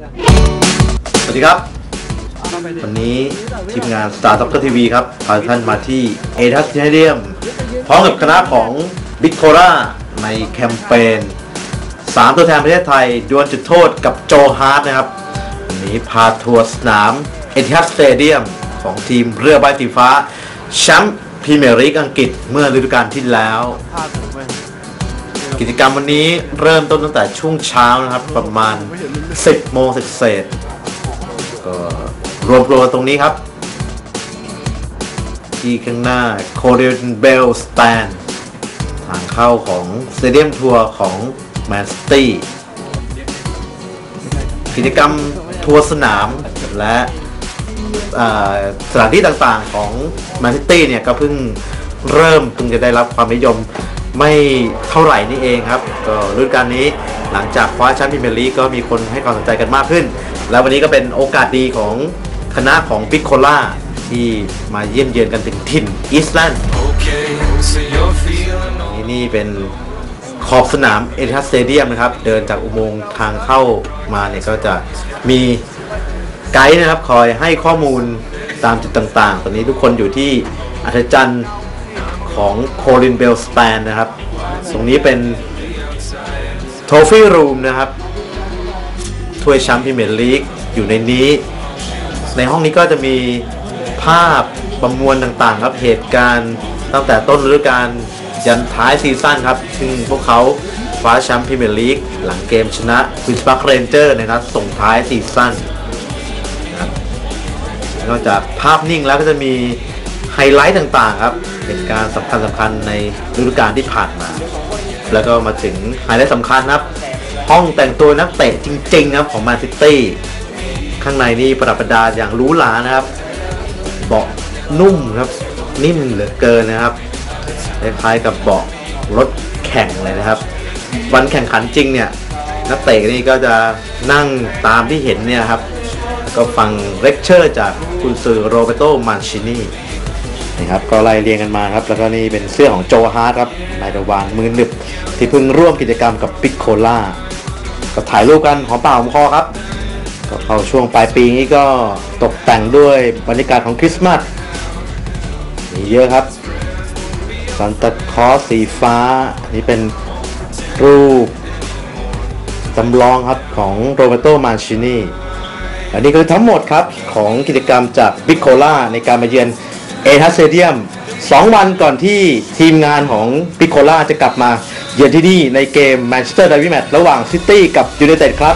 สวัสดีครับ วันนี้ทีมงาน Star Soccer TV ครับพาท่านมาที่เอทัส t เดียมพร้อมกับคณะของ b i g c o r a ในแคมเปญ3 ตัวแทนประเทศไทย ดวลจุดโทษกับโจฮาร์ดนะครับ วันนี้พาทัวร์สนามเอทัสเตเดียมของทีมเรือใบสีฟ้าแชมป์พรีเมียร์ลีกอังกฤษเมื่อฤดูกาลที่แล้ว กิจกรรมวันนี้เริ่มต้นตั้งแต่ช่วงเช้านะครับ ประมาณ 10 โมงเศษก็รวมตัวตรงนี้ครับ ที่ข้างหน้า c o r e n Bell Stand ทางเข้าของสเตเดียมทัวร์ของแมนสตี้กิจกรรมทัวร์สนามและสถานที่ต่างๆของแมนซิตี้เนี่ยก็เพิ่งเริ่มเพิ่งจะได้รับความนิยม ไม่เท่าไหร่นี่เองครับก็ฤดูกาลนี้หลังจากคว้าแชมป์พรีเมียร์ลีกก็มีคนให้ความสนใจกันมากขึ้น แล้ววันนี้ก็เป็นโอกาสดีของคณะของปิกโคล่าที่มาเยี่ยมเยือนกันถึงถิ่นอีสแลนด์นี่นี่เป็นขอบสนามเอทิฮัสสเตเดียมนะครับ เดินจากอุโมงค์ทางเข้ามาเนี่ยก็จะมีไกด์นะครับ คอยให้ข้อมูลตามจุดต่างๆ ตอนนี้ทุกคนอยู่ที่อัศจรรย์ ของโคลินเบลสแตนนะครับ ตรงนี้เป็นโทฟี่รูมนะครับ ถ้วยแชมป์พรีเมียร์ลีกอยู่ในนี้ ในห้องนี้ก็จะมีภาพประมวลต่างๆครับ เหตุการณ์ตั้งแต่ต้นฤดูกาลยันท้ายซีซั่นครับ ซึ่งพวกเขาคว้าแชมป์พรีเมียร์ลีกหลังเกมชนะวิสปาร์คเรนเจอร์ในนัดส่งท้ายซีซั่นนะครับนอกจากภาพนิ่งแล้วก็จะมี ไฮไลท์ต่างๆครับเหตุการณ์สำคัญสำคัญในฤดูกาลที่ผ่านมา แล้วก็มาถึงไฮไลท์สำคัญครับ ห้องแต่งตัวนักเตะจริงๆครับของแมนซิตี้ข้างในนี่ประดับประดาอย่างหรูหรานะครับ เบาะนุ่มครับนิ่มเหลือเกินนะครับคล้ายๆกับเบาะรถแข่งเลยนะครับ วันแข่งขันจริงเนี่ยนักเตะนี่ก็จะนั่งตามที่เห็นเนี่ยครับ ก็ฟังเลคเชอร์จากคุณซือโรเบโต มันชินี นะครับก็ไล่เรียงกันมาครับ แล้วก็นี่เป็นเสื้อของโจฮาร์ดครับนายตะวันมือหนึบที่เพิ่งร่วมกิจกรรมกับปิกโคล่าก็ถ่ายรูปกันหอมปากหอมคอครับก็เข้าช่วงปลายปีนี้ก็ตกแต่งด้วยบรรยากาศของคริสต์มาสมีเยอะครับซันตาคอสสีฟ้าอันี่เป็นรูปจำลองครับของโรเบโตมาชินีอันนี้คือทั้งหมดครับของกิจกรรมจากบิโคล่าในการมาเยือน เอทัสเซเดียม2วันก่อนที่ทีมงานของปิโคล่าจะกลับมา เยือนที่นี่ในเกมแมนเชสเตอร์ไดวิแมตระหว่างซิตี้กับยูไนเต็ดครับ